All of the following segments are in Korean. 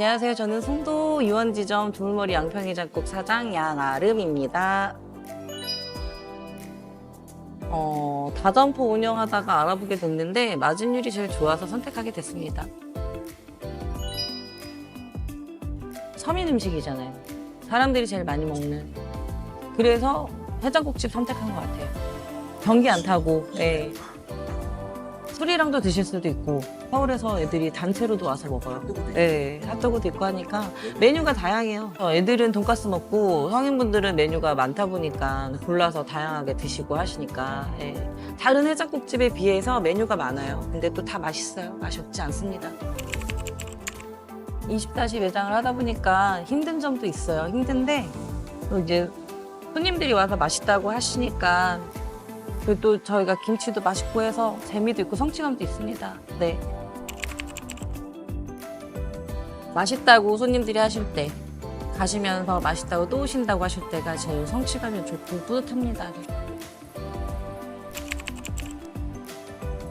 안녕하세요. 저는 송도 유원지점 돌머리 양평해장국 사장 양아름입니다. 어, 다점포 운영하다가 알아보게 됐는데 마진율이 제일 좋아서 선택하게 됐습니다. 서민 음식이잖아요. 사람들이 제일 많이 먹는. 그래서 해장국집 선택한 것 같아요. 경기 안 타고, 예. 술이랑도 드실 수도 있고 서울에서 애들이 단체로도 와서 먹어요. 네, 핫도그도 있고 하니까 메뉴가 다양해요. 어, 애들은 돈가스 먹고 성인분들은 메뉴가 많다 보니까 골라서 다양하게 드시고 하시니까 예. 다른 해장국집에 비해서 메뉴가 많아요. 근데 또 다 맛있어요. 맛이 없지 않습니다. 24시 매장을 하다 보니까 힘든 점도 있어요. 힘든데 또 이제 손님들이 와서 맛있다고 하시니까 그리고 또 저희가 김치도 맛있고 해서 재미도 있고 성취감도 있습니다. 네. 맛있다고 손님들이 하실 때 가시면서 맛있다고 또 오신다고 하실 때가 제일 성취감이 좋고 뿌듯합니다. 네.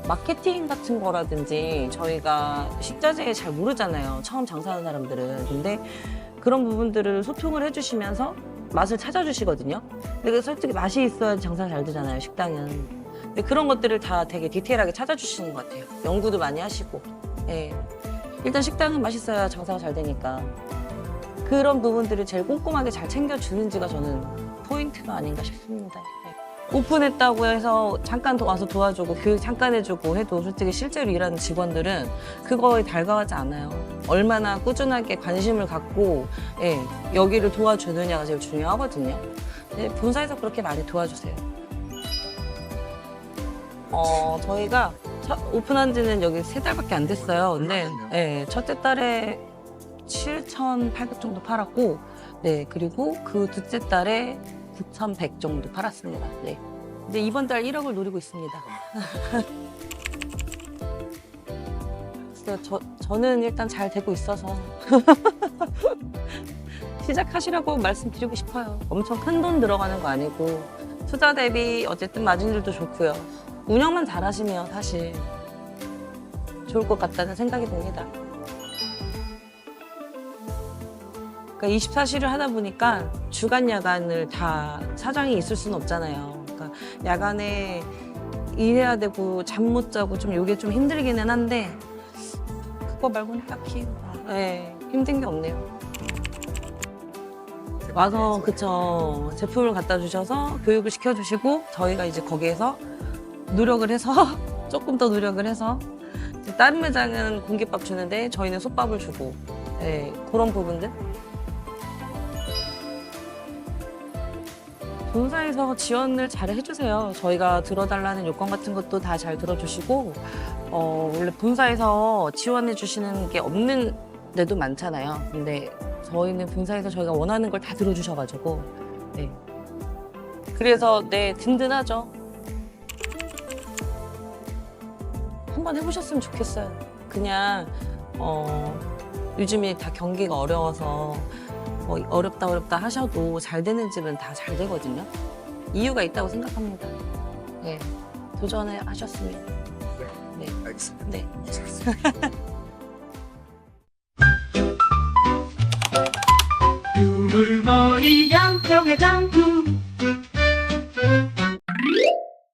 마케팅 같은 거라든지 저희가 식자재 잘 모르잖아요. 처음 장사하는 사람들은. 근데 그런 부분들을 소통을 해주시면서 맛을 찾아주시거든요. 근데 솔직히 맛이 있어야 장사 잘 되잖아요, 식당은. 근데 그런 것들을 다 되게 디테일하게 찾아주시는 것 같아요. 연구도 많이 하시고. 예. 일단 식당은 맛있어야 장사가 잘 되니까. 그런 부분들을 제일 꼼꼼하게 잘 챙겨주는지가 저는 포인트가 아닌가 싶습니다. 예. 오픈했다고 해서 잠깐 더 와서 도와주고 교육 잠깐 해주고 해도 솔직히 실제로 일하는 직원들은 그거에 달가하지 않아요. 얼마나 꾸준하게 관심을 갖고 예, 여기를 도와주느냐가 제일 중요하거든요. 네, 본사에서 그렇게 많이 도와주세요. 어, 저희가 첫 오픈한 지는 여기 세 달밖에 안 됐어요. 근데 예, 첫째 달에 7,800 정도 팔았고, 네, 그리고 그 둘째 달에 9,100 정도 팔았습니다. 네. 이제 이번 달 1억을 노리고 있습니다. 저, 저는 일단 잘 되고 있어서 시작하시라고 말씀드리고 싶어요. 엄청 큰 돈 들어가는 거 아니고 투자 대비 어쨌든 마진율도 좋고요. 운영만 잘하시면 사실 좋을 것 같다는 생각이 듭니다. 그러니까 24시를 하다 보니까 주간 야간을 다 사장이 있을 수는 없잖아요. 그러니까 야간에 일해야 되고 잠 못 자고 좀 이게 좀 힘들기는 한데 그거 말고는 딱히 네, 힘든 게 없네요. 와서 그쵸 제품을 갖다 주셔서 교육을 시켜 주시고 저희가 이제 거기에서 노력을 해서 조금 더 노력을 해서 다른 매장은 공깃밥 주는데 저희는 솥밥을 주고 네, 그런 부분들 본사에서 지원을 잘 해주세요. 저희가 들어달라는 요건 같은 것도 다 잘 들어주시고, 어, 원래 본사에서 지원해 주시는 게 없는 데도 많잖아요. 근데 저희는 본사에서 저희가 원하는 걸 다 들어주셔가지고, 네. 그래서, 네, 든든하죠. 한번 해보셨으면 좋겠어요. 그냥, 어, 요즘에 다 경기가 어려워서 뭐 어렵다 어렵다 하셔도 잘 되는 집은 다 잘 되거든요. 이유가 있다고 생각합니다. 네, 도전을 하셨으면. 네, 알겠습니다. 네. 두물머리 양평해장국